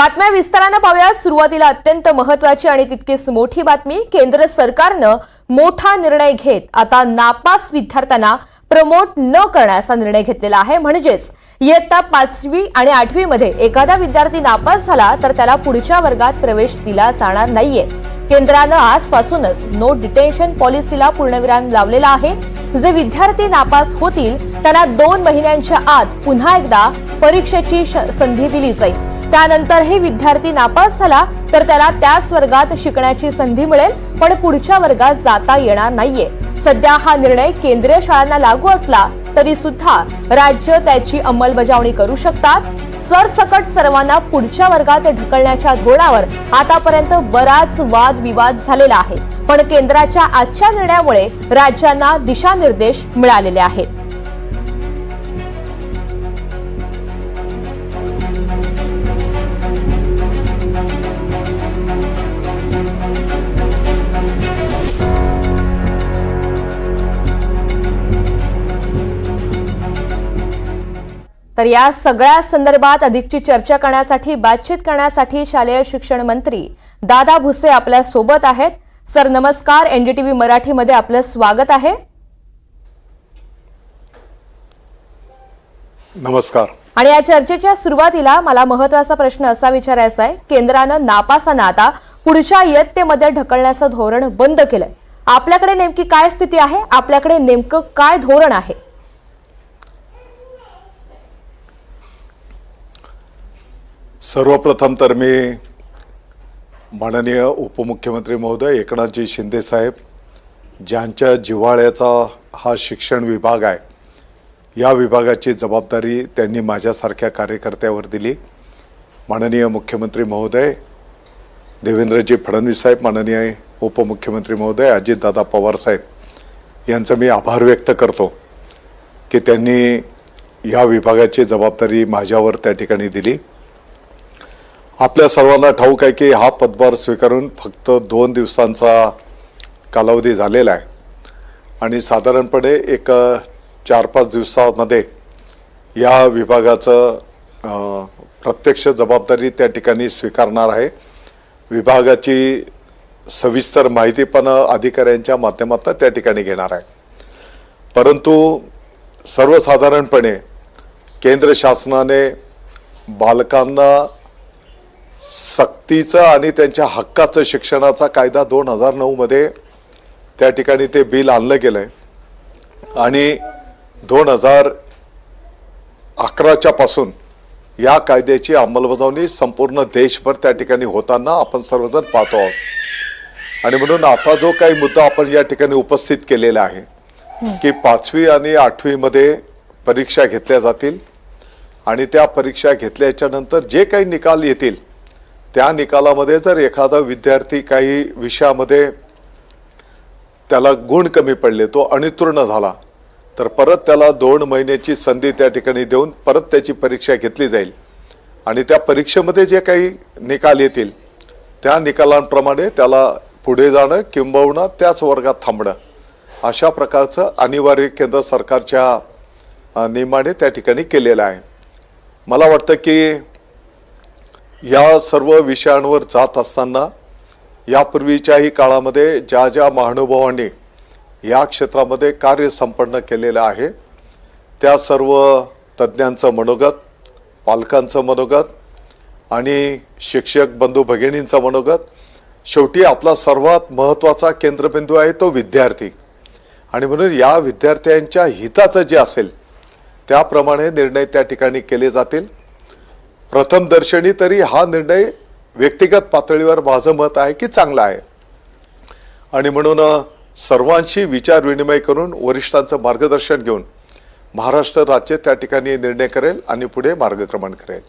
बातम्या विस्तारानं पाहूया. सुरुवातीला अत्यंत महत्वाची आणि तितकीच मोठी बातमी केंद्र सरकारनं मोठा निर्णय घेत आता नापास विद्यार्थ्यांना प्रमोट न करण्याचा निर्णय घेतलेला आहे. म्हणजेच इयत्ता पाचवी आणि आठवी मध्ये एखादा विद्यार्थी नापास झाला तर त्याला पुढच्या वर्गात प्रवेश दिला जाणार नाहीये. केंद्रानं आजपासूनच नो डिटेन्शन पॉलिसीला पूर्णविराम लावलेला आहे. जे विद्यार्थी नापास होतील त्यांना दोन महिन्यांच्या आत पुन्हा एकदा परीक्षेची श- संधी दिली जाईल. त्यानंतरही विद्यार्थी नापास झाला तर त्याला त्याच वर्गात शिकण्याची संधी मिळेल पण पुढच्या वर्गात जाता येणार नाहीये. सध्या हा निर्णय केंद्रीय शाळांना लागू असला तरी सुद्धा राज्य त्याची अंमलबजावणी करू शकतात. सरसकट सर्वांना पुढच्या वर्गात ढकलण्याच्या धोरणावर आतापर्यंत बराच वाद विवाद झालेला आहे. पण केंद्राच्या आजच्या निर्णयामुळे राज्यांना दिशानिर्देश मिळालेले आहेत. तर या सगळ्या संदर्भात अधिकची चर्चा करण्यासाठी बातचीत करण्यासाठी शालेय शिक्षण मंत्री दादा भुसे आपल्यासोबत आहेत. सर नमस्कार. एनडीटीव्ही मराठीमध्ये आपलं स्वागत आहे. नमस्कार. आणि या चर्चेच्या सुरुवातीला मला महत्त्वाचा प्रश्न असा विचारायचा आहे. केंद्रानं नापासांना आता पुढच्या इयत्तेमध्ये ढकलण्याचं धोरण बंद केलंय. आपल्याकडे नेमकी काय स्थिती आहे? आपल्याकडे नेमकं काय धोरण आहे? सर्वप्रथम तर मी माननीय उपमुख्यमंत्री महोदय एकनाथजी शिंदेसाहेब ज्यांच्या जिव्हाळ्याचा हा शिक्षण विभाग आहे या विभागाची जबाबदारी त्यांनी माझ्यासारख्या कार्यकर्त्यावर दिली. माननीय मुख्यमंत्री महोदय देवेंद्रजी फडणवीस साहेब माननीय उपमुख्यमंत्री महोदय अजितदादा पवार साहेब यांचं मी आभार व्यक्त करतो की त्यांनी या विभागाची जबाबदारी माझ्यावर त्या ठिकाणी दिली. आपल्या सर्वांना ठाऊक आहे की हा पदभार स्वीकारून फक्त दोन दिवसांचा कालावधी झालेला आहे. आणि साधारणपणे एक चार पाच दिवसामध्ये या विभागाचं प्रत्यक्ष जबाबदारी त्या ठिकाणी स्वीकारणार आहे. विभागाची सविस्तर माहिती पण अधिकाऱ्यांच्या माध्यमातून त्या ठिकाणी घेणार आहे. परंतु सर्वसाधारणपणे केंद्र शासनाने बालकांना सक्तीचं आणि त्यांच्या हक्काचं शिक्षणाचा कायदा दोन हजार नऊमध्ये त्या ठिकाणी ते बिल आणलं गेलं आहे आणि दोन हजार अकराच्या पासून या कायद्याची अंमलबजावणी संपूर्ण देशभर त्या ठिकाणी होताना आपण सर्वजण पाहतो आहोत. आणि म्हणून आता जो काही मुद्दा आपण या ठिकाणी उपस्थित केलेला आहे की पाचवी आणि आठवीमध्ये परीक्षा घेतल्या जातील आणि त्या परीक्षा घेतल्याच्या नंतर जे काही निकाल येतील त्या निकालामध्ये जर एखादा विद्यार्थी काही विषयामध्ये त्याला गुण कमी पडले तो अनितूर्ण झाला तर परत त्याला दोन महिन्याची संधी त्या ठिकाणी देऊन परत त्याची परीक्षा घेतली जाईल. आणि त्या परीक्षेमध्ये जे काही निकाल येतील त्या निकालांप्रमाणे त्याला पुढे जाणं किंबहुना त्याच वर्गात थांबणं अशा प्रकारचं अनिवार्य केंद्र सरकारच्या नियमाने त्या ठिकाणी केलेलं आहे. मला वाटतं की या सर्व विषयांवर जात असताना यापूर्वीच्याही काळामध्ये ज्या ज्या महानुभावांनी या क्षेत्रामध्ये कार्य संपन्न केलेलं आहे त्या सर्व तज्ज्ञांचं मनोगत पालकांचं मनोगत आणि शिक्षक बंधू भगिनींचं मनोगत शेवटी आपला सर्वात महत्त्वाचा केंद्रबिंदू आहे तो विद्यार्थी. आणि म्हणून या विद्यार्थ्यांच्या हिताचं जे असेल त्याप्रमाणे निर्णय त्या ठिकाणी केले जातील. प्रथम दर्शनी तरी हा निर्णय व्यक्तिगत पातळीवर माझं मत आहे की चांगला आहे. आणि म्हणून सर्वांशी विचार विनिमय करून वरिष्ठांचं मार्गदर्शन घेऊन महाराष्ट्र राज्य त्या ठिकाणी निर्णय करेल आणि पुढे मार्गक्रमण करेल.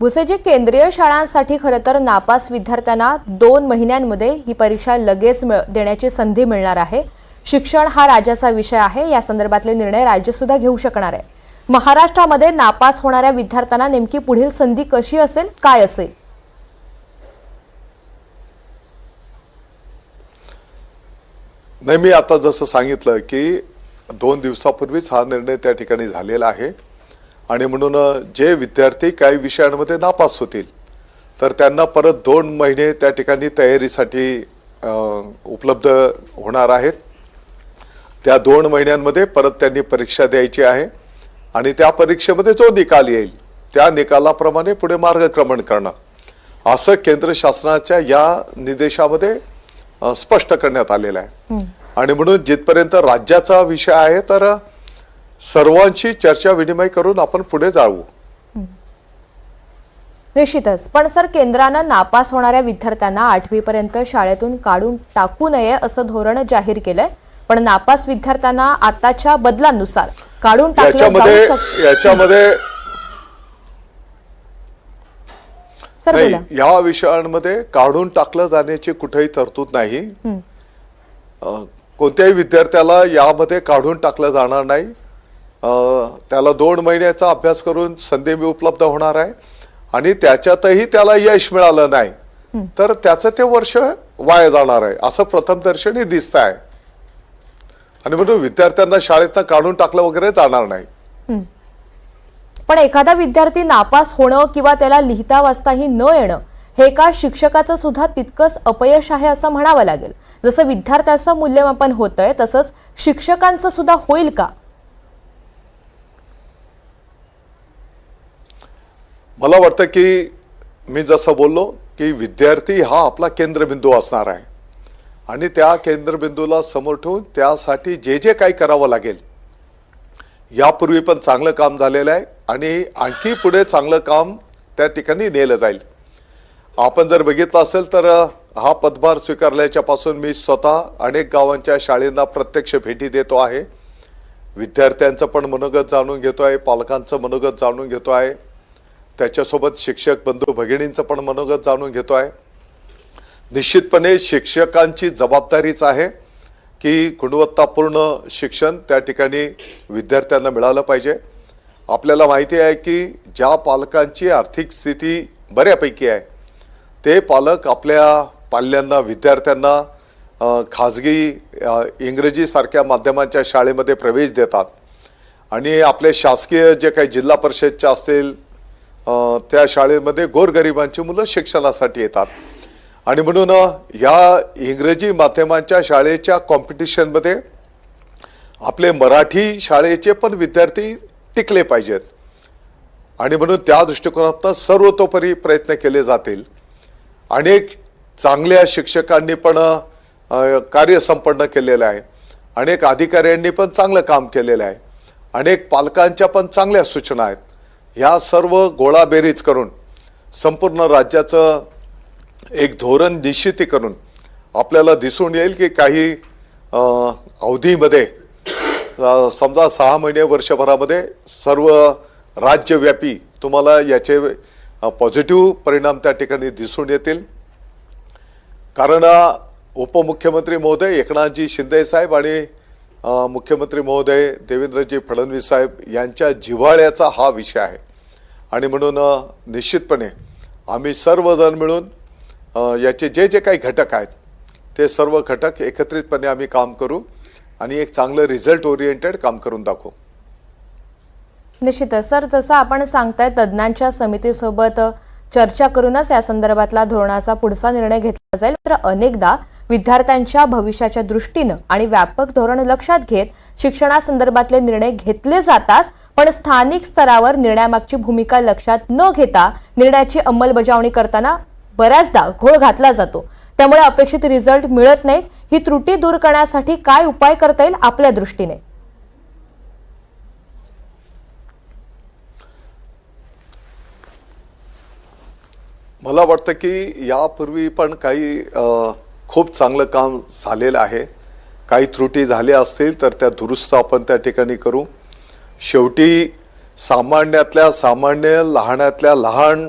भुसेजी केंद्रीय शाळांसाठी खरं तर नापास विद्यार्थ्यांना दोन महिन्यांमध्ये ही परीक्षा लगेच देण्याची संधी मिळणार आहे. शिक्षण हा राज्याचा विषय आहे. या संदर्भातले निर्णय राज्य सुद्धा घेऊ शकणार आहे. महाराष्ट्रामध्ये नापास होणाऱ्या विद्यार्थ्यांना नेमकी पुढील संधी कशी असेल काय असेल? नाही मी आता जसं सांगितलं की दोन दिवसापूर्वीच हा निर्णय त्या ठिकाणी झालेला आहे. आणि म्हणून जे विद्यार्थी काही विषयांमध्ये नापास होतील तर त्यांना परत दोन महिने त्या ठिकाणी तयारीसाठी उपलब्ध होणार आहेत. त्या दोन महिन्यांमध्ये परत त्यांनी परीक्षा द्यायची आहे. आणि त्या परीक्षेमध्ये जो निकाल येईल त्या निकालाप्रमाणे पुढे मार्गक्रमण करणं. असं केंद्र शासनाच्या या निर्देशामध्ये अ, स्पष्ट करण्यात आलेलं आहे. आणि म्हणून जिथपर्यंत राज्याचा विषय आहे तर सर्वांशी चर्चा विनिमय करून आपण पुढे जाऊ. निश्चितच. पण सर केंद्रानं नापास होणाऱ्या विद्यार्थ्यांना आठवीपर्यंत शाळेतून काढून टाकू नये असं धोरण जाहीर केलंय. पण नापास विद्यार्थ्यांना आताच्या बदलांनुसार काढून याच्यामध्ये याच्यामध्ये नाही या विषयांमध्ये काढून टाकलं जाण्याची कुठेही तरतूद नाही. अ, कोणत्याही विद्यार्थ्याला यामध्ये काढून टाकलं जाणार नाही. अ, त्याला दोन महिन्याचा अभ्यास करून संधी मी उपलब्ध होणार आहे आणि त्याच्यातही त्याला यश मिळालं नाही. तर त्याचं ते वर्ष वाया जाणार आहे असं प्रथमदर्शनी दिसत आहे आणि म्हणून विद्यार्थ्यांना शाळेतनं काढून टाकलं वगैरे जाणार नाही. पण एखादा विद्यार्थी नापास होणं किंवा त्याला लिहिता वाचताही न येणं हे एका शिक्षकाचं सुद्धा तितकंच अपयश आहे असं म्हणावं लागेल. जसं विद्यार्थ्याचं मूल्यमापन होतंय तसंच शिक्षकांचं सुद्धा होईल का? मला वाटतं की मी जसं बोललो की विद्यार्थी हा आपला केंद्रबिंदू असणार आहे. आणि त्या केंद्रबिंदूला समोर ठेवून त्यासाठी जे जे काही करावं लागेल. यापूर्वी पण चांगलं काम झालेलं आहे आणि आणखी पुढे चांगलं काम त्या ठिकाणी नेलं जाईल. आपण जर बघितलं असेल तर हा पदभार स्वीकारल्याच्या पासून मी स्वतः अनेक गावांच्या शाळेंना प्रत्यक्ष भेटी देतो आहे. विद्यार्थ्यांचं पण मनोगत जाणून घेतो आहे पालकांचं मनोगत जाणून घेतो आहे. त्याच्यासोबत शिक्षक बंधू भगिनींचं पण मनोगत जाणून घेतो आहे. निश्चितपणे शिक्षकांची जबाबदारीच आहे की गुणवत्तापूर्ण शिक्षण त्या ठिकाणी विद्यार्थ्यांना मिळालं पाहिजे. आपल्याला माहिती आहे की ज्या पालकांची आर्थिक स्थिती बऱ्यापैकी आहे ते पालक आपल्या पाल्यांना विद्यार्थ्यांना खाजगी इंग्रजीसारख्या माध्यमांच्या शाळेमध्ये प्रवेश देतात. आणि आपले शासकीय जे काही जिल्हा परिषदच्या असतील त्या शाळेमध्ये गोरगरिबांची मुलं शिक्षणासाठी येतात. आणि म्हणून या इंग्रजी माध्यमांच्या शाळेच्या कॉम्पिटिशनमध्ये आपले मराठी शाळेचे पण विद्यार्थी टिकले पाहिजेत. आणि म्हणून त्या दृष्टिकोनातनं सर्वतोपरी प्रयत्न केले जातील. अनेक चांगल्या शिक्षकांनी पण कार्य संपन्न केलेलं आहे. अनेक अधिकाऱ्यांनी पण चांगलं काम केलेलं आहे. अनेक पालकांच्या पण चांगल्या सूचना आहेत. ह्या सर्व गोळाबेरीज करून संपूर्ण राज्याचं एक धोरण निश्चिती करून आपल्याला दिसून येईल की काही अवधीमध्ये समजा सहा महिने वर्षभरामध्ये सर्व राज्यव्यापी तुम्हाला याचे पॉझिटिव्ह परिणाम त्या ठिकाणी दिसून येतील. कारण उपमुख्यमंत्री महोदय एकनाथजी शिंदे साहेब आणि मुख्यमंत्री महोदय देवेंद्रजी फडणवीस साहेब यांच्या जिव्हाळ्याचा हा विषय आहे. आणि म्हणून निश्चितपणे आम्ही सर्वजण मिळून याचे जे जे काही घटक आहेत ते सर्व घटक एकत्रितपणे आम्ही काम करू आणि एक चांगलं रिझल्ट ओरिएंटेड काम करून दाखवू. निश्चितच सर जसं आपण सांगताय तज्ज्ञांच्या समितीसोबत चर्चा करूनच या संदर्भातला धोरणाचा पुढचा निर्णय घेतला जाईल. तर अनेकदा विद्यार्थ्यांच्या भविष्याच्या दृष्टीनं आणि व्यापक धोरण लक्षात घेत शिक्षणासंदर्भातले निर्णय घेतले जातात पण स्थानिक स्तरावर निर्णयामागची भूमिका लक्षात न घेता निर्णयाची अंमलबजावणी करताना बऱ्याचदा घोळ घातला जातो. त्यामुळे अपेक्षित रिझल्ट मिळत नाहीत. ही त्रुटी दूर करण्यासाठी काय उपाय करता येईल आपल्या दृष्टीने? मला वाटतं की यापूर्वी पण काही खूप चांगलं काम झालेलं आहे. काही त्रुटी झाल्या असतील तर त्या दुरुस्त आपण त्या ठिकाणी करू. शेवटी सामान्यातल्या सामान्य लहानातल्या लहान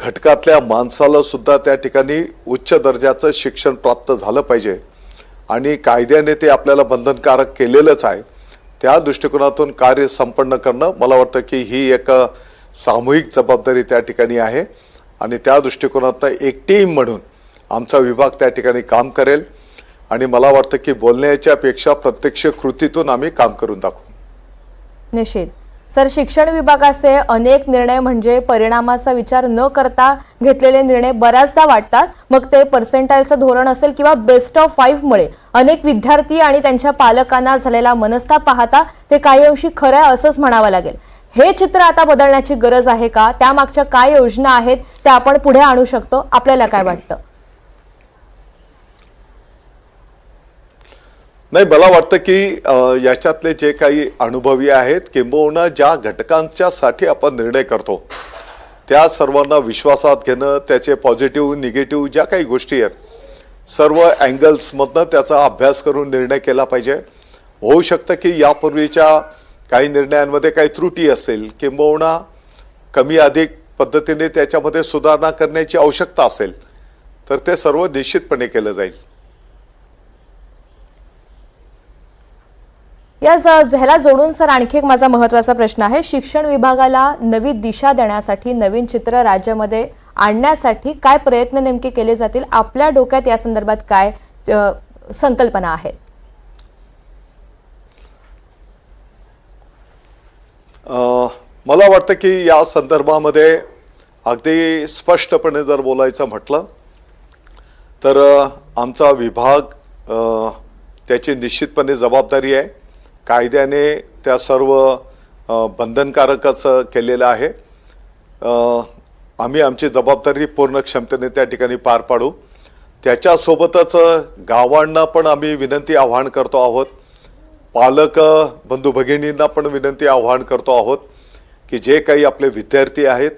घटकातल्या माणसाला सुद्धा त्या ठिकाणी उच्च दर्जाचं शिक्षण प्राप्त झालं पाहिजे. आणि कायद्याने ते आपल्याला बंधनकारक केलेलंच आहे. त्या दृष्टिकोनातून कार्य संपन्न करणं मला वाटतं की ही एक सामूहिक जबाबदारी त्या ठिकाणी आहे. आणि त्या दृष्टिकोनातनं एक टीम म्हणून आमचा विभाग त्या ठिकाणी काम करेल. आणि मला वाटतं की बोलण्याच्या पेक्षा प्रत्यक्ष कृतीतून आम्ही काम करून दाखवू. निश्चित. सर शिक्षण विभागाचे अनेक निर्णय म्हणजे परिणामाचा विचार न करता घेतलेले निर्णय बऱ्याचदा वाटतात. मग ते पर्सेंटाईलचं धोरण असेल किंवा बेस्ट ऑफ फाईव्हमुळे अनेक विद्यार्थी आणि त्यांच्या पालकांना झालेला मनस्ताप पाहता ते काही अंशी खरं आहे असंच म्हणावं लागेल. हे चित्र आता बदलण्याची गरज आहे का? त्यामागच्या काय योजना आहेत? त्या आपण पुढे आणू शकतो. आपल्याला काय वाटतं? नाही मला वाटतं की याच्यातले जे काही अनुभवी आहेत किंबहुना ज्या घटकांच्या साठी आपण निर्णय करतो त्या सर्वांना विश्वासात घेणं त्याचे पॉझिटिव्ह निगेटिव्ह ज्या काही गोष्टी आहेत सर्व अँगल्समधनं त्याचा अभ्यास करून निर्णय केला पाहिजे. होऊ शकतं की यापूर्वीच्या काही निर्णयांमध्ये काही त्रुटी असेल किंबहुना कमी अधिक पद्धतीने त्याच्यामध्ये सुधारणा करण्याची आवश्यकता असेल तर ते सर्व निश्चितपणे केलं जाईल. या ज- ह्याला जोडून सर आणखी एक माझा महत्त्वाचा प्रश्न आहे. शिक्षण विभागाला नवी दिशा देण्यासाठी नवीन चित्र राज्यामध्ये आणण्यासाठी काय प्रयत्न नेमके केले जातील? आपल्या डोक्यात या संदर्भात काय संकल्पना आहेत मला वाटतं की या संदर्भामध्ये अगदी स्पष्टपणे जर बोलायचं म्हटलं तर आमचा विभाग त्याची निश्चितपणे जबाबदारी आहे. कायद्याने त्या सर्व बंधनकारकच केलेलं आहे. आम्ही आमची जबाबदारी पूर्ण क्षमतेने त्या ठिकाणी पार पाडू. त्याच्यासोबतच गावांना पण आम्ही विनंती आव्हान करतो आहोत. पालक बंधू भगिनींना पण विनंती आव्हान करतो आहोत की जे काही आपले विद्यार्थी आहेत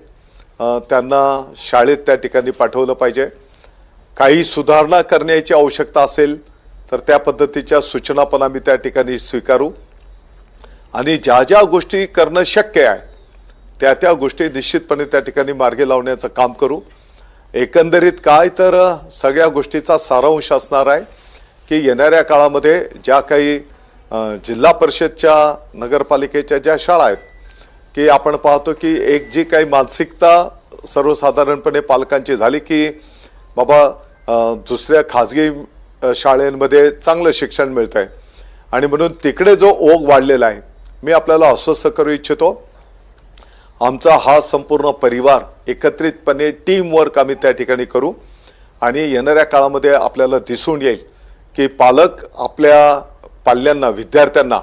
त्यांना शाळेत त्या ठिकाणी पाठवलं पाहिजे. काही सुधारणा करण्याची आवश्यकता असेल तर त्या पद्धतीच्या सूचना पण आम्ही त्या ठिकाणी स्वीकारू. आणि ज्या ज्या गोष्टी करणं शक्य आहे त्या त्या गोष्टी निश्चितपणे त्या ठिकाणी मार्गी लावण्याचं काम करू. एकंदरीत काय तर सगळ्या गोष्टीचा सारांश असणार आहे की येणाऱ्या काळामध्ये ज्या काही जिल्हा परिषदच्या नगरपालिकेच्या ज्या शाळा आहेत की आपण पाहतो की एक जी काही मानसिकता सर्वसाधारणपणे पालकांची झाली की बाबा दुसऱ्या खाजगी शाळेमध्ये चांगलं शिक्षण मिळतं आहे आणि म्हणून तिकडे जो ओघ वाढलेला आहे मी आपल्याला अस्वस्थ करू इच्छितो आमचा हा संपूर्ण परिवार एकत्रितपणे टीमवर्क आम्ही त्या ठिकाणी करू आणि येणाऱ्या काळामध्ये आपल्याला दिसून येईल की पालक आपल्या पाल्यांना विद्यार्थ्यांना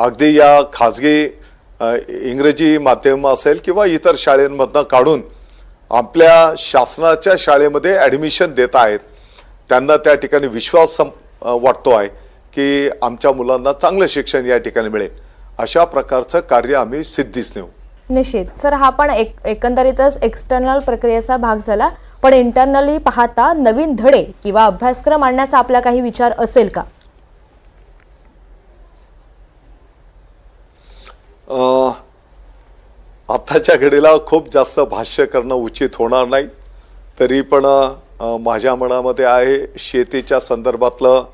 अगदी या खाजगी इंग्रजी माध्यम असेल किंवा इतर शाळेंमधनं काढून आपल्या शासनाच्या शाळेमध्ये ॲडमिशन देत आहेत. त्यांना त्या ठिकाणी विश्वास वाटतो आहे की आमच्या मुलांना चांगलं शिक्षण या ठिकाणी मिळेल. अशा प्रकारचं कार्य आम्ही सिद्धीस नेऊ. निश्चित. सर हा पण एक एकंदरीतच एक्सटर्नल प्रक्रियेचा भाग झाला. पण इंटरनली पाहता नवीन धडे किंवा अभ्यासक्रम आणण्याचा आपला काही विचार असेल का? अ, आत्ताच्या घडीला खूप जास्त भाष्य करणं उचित होणार नाही. तरी पण माझ्या मनामध्ये आहे शेतीच्या संदर्भातलं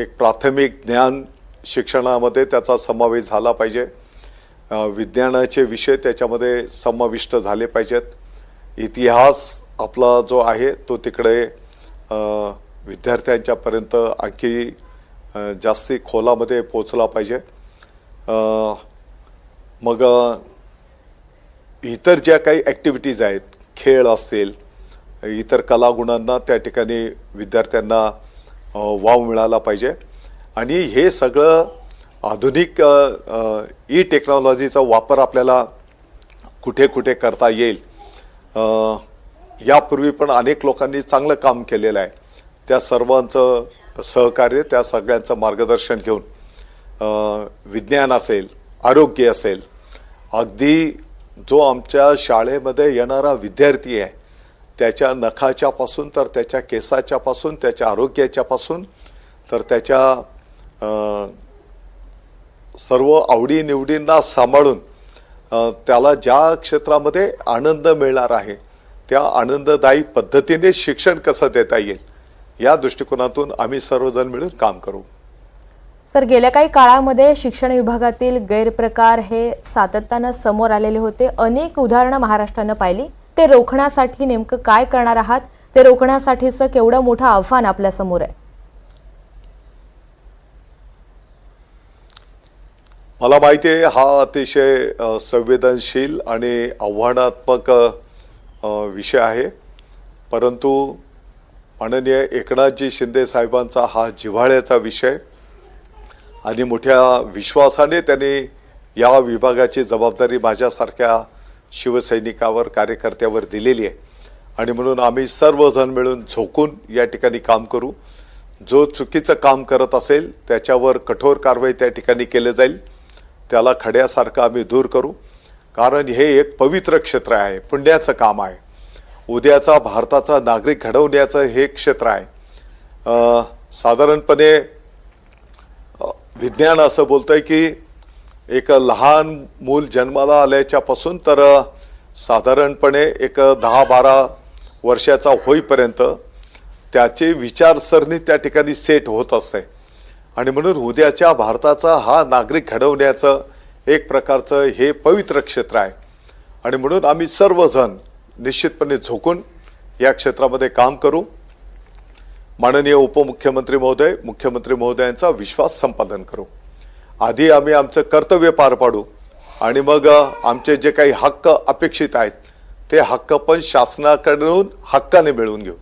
एक प्राथमिक ज्ञान शिक्षणामध्ये त्याचा समावेश झाला पाहिजे. विज्ञानाचे विषय त्याच्यामध्ये समाविष्ट झाले पाहिजेत. इतिहास आपला जो आहे तो तिकडे विद्यार्थ्यांच्यापर्यंत आणखी जास्ती खोलामध्ये पोचला पाहिजे. मग इतर ज्या काही ॲक्टिव्हिटीज आहेत खेळ असतील इतर कलागुणांना त्या ठिकाणी विद्यार्थ्यांना वाव मिळाला पाहिजे. आणि हे सगळं आधुनिक ई टेक्नॉलॉजीचा वापर आपल्याला कुठे कुठे करता येईल यापूर्वी पण अनेक लोकांनी चांगलं काम केलेलं आहे. त्या सर्वांचं सहकार्य त्या सगळ्यांचं मार्गदर्शन घेऊन विज्ञान असेल आरोग्य असेल अगदी जो आमच्या शाळेमध्ये येणारा विद्यार्थी आहे त्याच्या नखाच्यापासून तर त्याच्या केसाच्यापासून त्याच्या आरोग्याच्यापासून तर त्याच्या सर्व आवडीनिवडींना सांभाळून त्याला ज्या क्षेत्रामध्ये आनंद मिळणार आहे त्या आनंददायी पद्धतीने शिक्षण कसं देता येईल या दृष्टिकोनातून आम्ही सर्वजण मिळून काम करू. सर गेल्या काही काळामध्ये शिक्षण विभागातील गैरप्रकार हे सातत्यानं समोर आलेले होते. अनेक उदाहरणं महाराष्ट्रानं पाहिली. ते रोखण्यासाठी नेमकं काय करणार आहात? ते रोखण्यासाठीचं केवढं मोठं आव्हान आपल्यासमोर आहे? मला माहिती आहे हा अतिशय संवेदनशील आणि आव्हानात्मक विषय आहे. परंतु माननीय एकनाथजी शिंदे साहेबांचा हा जिव्हाळ्याचा विषय आणि मोठ्या विश्वासाने त्यांनी या विभागाची जबाबदारी माझ्यासारख्या शिवसैनिकावर कार्यकर्त्यावर दिलेली आहे. आणि म्हणून आम्ही सर्वजण मिळून झोकून या ठिकाणी काम करू. जो चुकीचं काम करत असेल त्याच्यावर कठोर कारवाई त्या ठिकाणी केली जाईल. त्याला खड्यासारखं आम्ही दूर करू. कारण हे एक पवित्र क्षेत्र आहे पुण्याचं काम आहे. उद्याचा भारताचा नागरिक घडवण्याचं हे क्षेत्र आहे. साधारणपणे विज्ञान असं बोलतंय की एक लहान मूल जन्माला आल्याच्यापासून तर साधारणपणे एक दहा बारा वर्षाचा होईपर्यंत त्याची विचारसरणी त्या ठिकाणी सेट होत असते. आणि म्हणून उद्याच्या भारताचा हा नागरिक घडवण्याचं एक प्रकारचं हे पवित्र क्षेत्र आहे. आणि म्हणून आम्ही सर्वजण निश्चितपणे झोकून या क्षेत्रामध्ये काम करू. माननीय उपमुख्यमंत्री महोदय मुख्यमंत्री महोदयांचा विश्वास संपादन करू. आधी आम्ही आमचं कर्तव्य पार पाडू आणि मग आमचे जे काही हक्क अपेक्षित आहेत ते हक्क पण शासनाकडून हक्काने मिळवून घेऊ.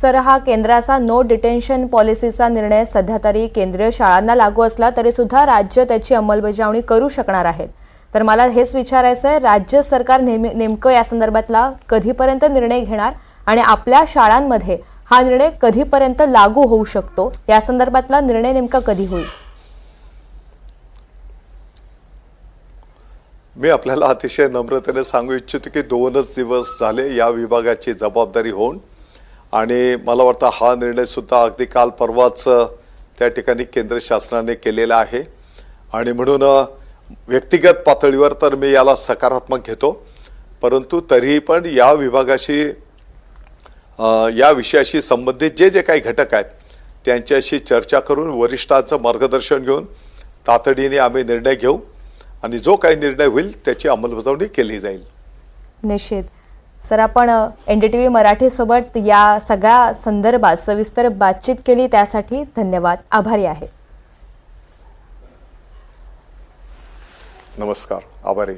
सर हा केंद्राचा नो डिटेन्शन पॉलिसीचा निर्णय सध्या तरी केंद्रीय शाळांना लागू असला तरी सुद्धा राज्य त्याची अंमलबजावणी करू शकणार आहेत. तर मला हेच विचारायचं आहे राज्य सरकार नेहमी नेमकं या संदर्भातला कधीपर्यंत निर्णय घेणार आणि आपल्या शाळांमध्ये हा निर्णय कधीपर्यंत लागू होऊ शकतो? या संदर्भातला निर्णय नेमका कधी होईल? मी आपल्याला अतिशय नम्रतेने सांगू इच्छितो की दोनच दिवस झाले या विभागाची जबाबदारी होऊन आणि मला वाटतं हा निर्णयसुद्धा अगदी काल परवाच त्या ठिकाणी केंद्र शासनाने केलेला आहे. आणि म्हणून व्यक्तिगत पातळीवर तर मी याला सकारात्मक घेतो. परंतु तरीही पण या विभागाशी या विषयाशी संबंधित जे जे काही घटक आहेत त्यांच्याशी चर्चा करून वरिष्ठांचं मार्गदर्शन घेऊन तातडीने आम्ही निर्णय घेऊ आणि जो काही निर्णय होईल त्याची अंमलबजावणी केली जाईल. निश्चित. सर आपण एन डी टी व्ही मराठीसोबत या सगळ्या संदर्भात सविस्तर बातचीत केली त्यासाठी धन्यवाद. आभारी आहे. नमस्कार. आभारी.